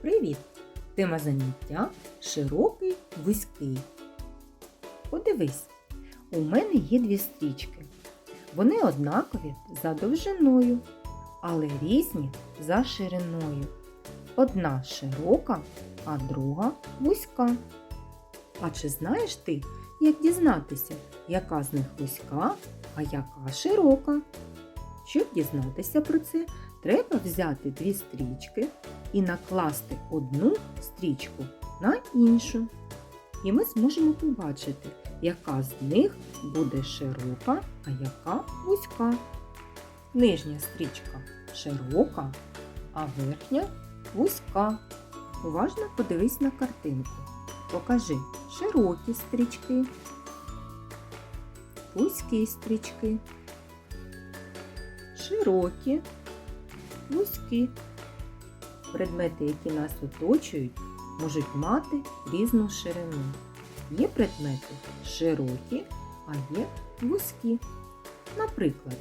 Привіт! Тема заняття широкий вузький. Подивись, у мене є дві стрічки. Вони однакові за довжиною, але різні за шириною. Одна широка, а друга вузька. А чи знаєш ти, як дізнатися, яка з них вузька, а яка широка? Щоб дізнатися про це, треба взяти дві стрічки і накласти одну стрічку на іншу. І ми зможемо побачити, яка з них буде широка, а яка вузька. Нижня стрічка широка, а верхня вузька. Уважно подивись на картинку. Покажи широкі стрічки, вузькі стрічки, широкі, вузькі. Предмети, які нас оточують, можуть мати різну ширину. Є предмети широкі, а є вузькі. Наприклад,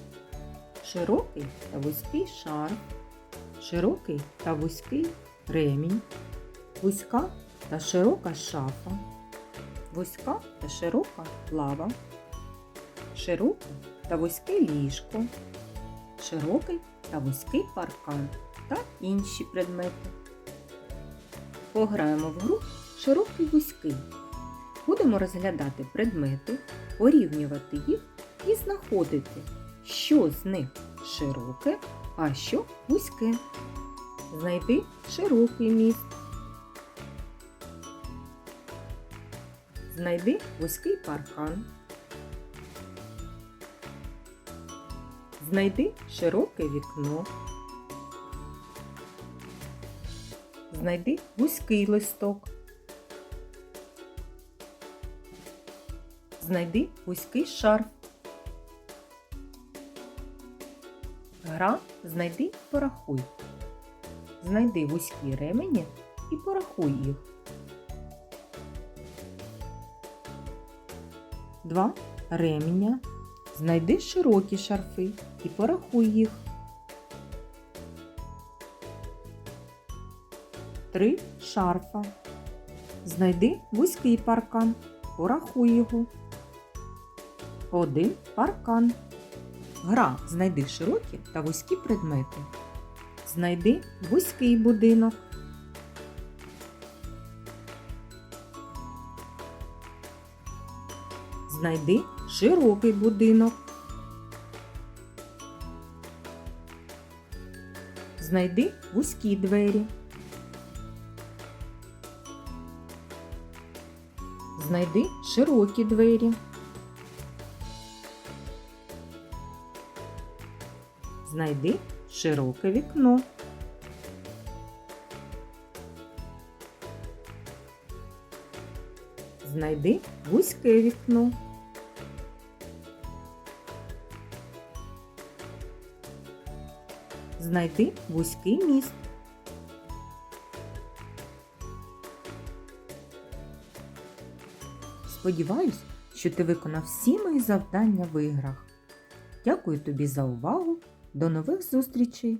широкий та вузький шар, широкий та вузький ремінь, вузька та широка шафа, вузька та широка лава, широке та вузьке ліжко, широкий та вузький паркан та інші предмети. Пограємо в гру широкий вузький. Будемо розглядати предмети, порівнювати їх і знаходити, що з них широке, а що вузьке. Знайди широкий міст. Знайди вузький паркан. Знайди широке вікно. Знайди вузький листок. Знайди вузький шарф. Гра знайди порахуй. Знайди вузькі ремені і порахуй їх. Два ременя. Знайди широкі шарфи і порахуй їх. Три шарфа. Знайди вузький паркан. Порахуй його. Один паркан. Гра знайди широкі та вузькі предмети. Знайди вузький будинок. Знайди широкий будинок. Знайди вузькі двері. Знайди широкі двері. Знайди широке вікно. Знайди вузьке вікно. Знайди вузький міст. Сподіваюсь, що ти виконав всі мої завдання в іграх. Дякую тобі за увагу. До нових зустрічей!